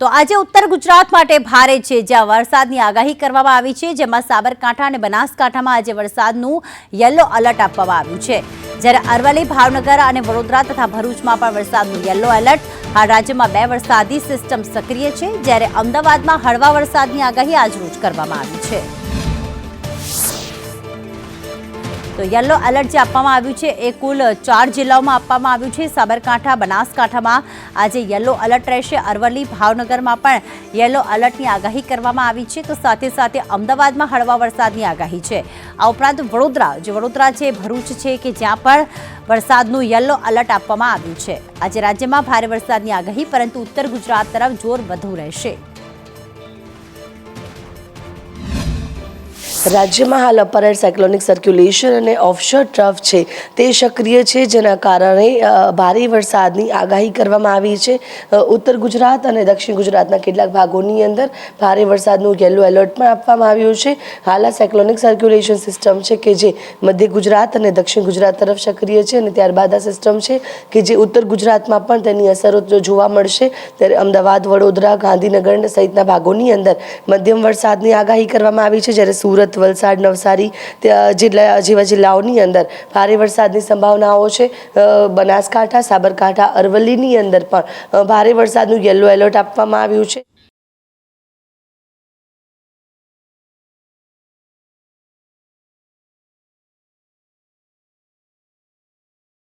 તો આજે ઉત્તર ગુજરાત માટે ભારે છે. જ્યાં વરસાદની આગાહી કરવામાં આવી છે, જેમાં સાબરકાંઠા અને બનાસકાંઠામાં આજે વરસાદનું યલો એલર્ટ આપવામાં આવ્યું છે. જ્યારે અરવલ્લી, ભાવનગર અને વડોદરા તથા ભરૂચમાં પણ વરસાદનું યલો એલર્ટ. હાલ રાજ્યમાં બે વરસાદી સિસ્ટમ સક્રિય છે, જ્યારે અમદાવાદમાં હળવા વરસાદની આગાહી આજરોજ કરવામાં આવી છે. તો યલો એલર્ટ જે આપવામાં આવ્યું છે એ કુલ ચાર જિલ્લાઓમાં આપવામાં આવ્યું છે. સાબરકાંઠા, બનાસકાંઠામાં આજે યલો એલર્ટ રહેશે. અરવલ્લી, ભાવનગરમાં પણ યલો એલર્ટની આગાહી કરવામાં આવી છે. તો સાથે સાથે અમદાવાદમાં હળવા વરસાદની આગાહી છે. આ ઉપરાંત વડોદરા, જે વડોદરા છે, ભરૂચ છે કે જ્યાં પણ વરસાદનું યલો એલર્ટ આપવામાં આવ્યું છે. આજે રાજ્યમાં ભારે વરસાદની આગાહી, પરંતુ ઉત્તર ગુજરાત તરફ જોર વધુ રહેશે. રાજ્યમાં હાલ અપર એર સાયક્લોનિક સર્ક્યુલેશન અને ઓફશોર ટ્રફ છે તે સક્રિય છે, જેના કારણે ભારે વરસાદની આગાહી કરવામાં આવી છે. ઉત્તર ગુજરાત અને દક્ષિણ ગુજરાતના કેટલાક ભાગોની અંદર ભારે વરસાદનું યલો એલર્ટ પણ આપવામાં આવ્યું છે. હાલ આ સાયક્લોનિક સર્ક્યુલેશન સિસ્ટમ છે કે જે મધ્ય ગુજરાત અને દક્ષિણ ગુજરાત તરફ સક્રિય છે અને ત્યારબાદ આ સિસ્ટમ છે કે જે ઉત્તર ગુજરાતમાં પણ તેની અસરો જોવા મળશે, ત્યારે અમદાવાદ, વડોદરા, ગાંધીનગર સહિતના ભાગોની અંદર મધ્યમ વરસાદની આગાહી કરવામાં આવી છે. જ્યારે સુરત વલસાડ, નવસારી જિલ્લા, જેવા જિલ્લાઓની અંદર ભારે વરસાદની સંભાવનાઓ છે. બનાસકાંઠા, સાબરકાંઠા, અરવલ્લીની અંદર પણ ભારે વરસાદનું યલો એલર્ટ આપવામાં આવ્યું છે.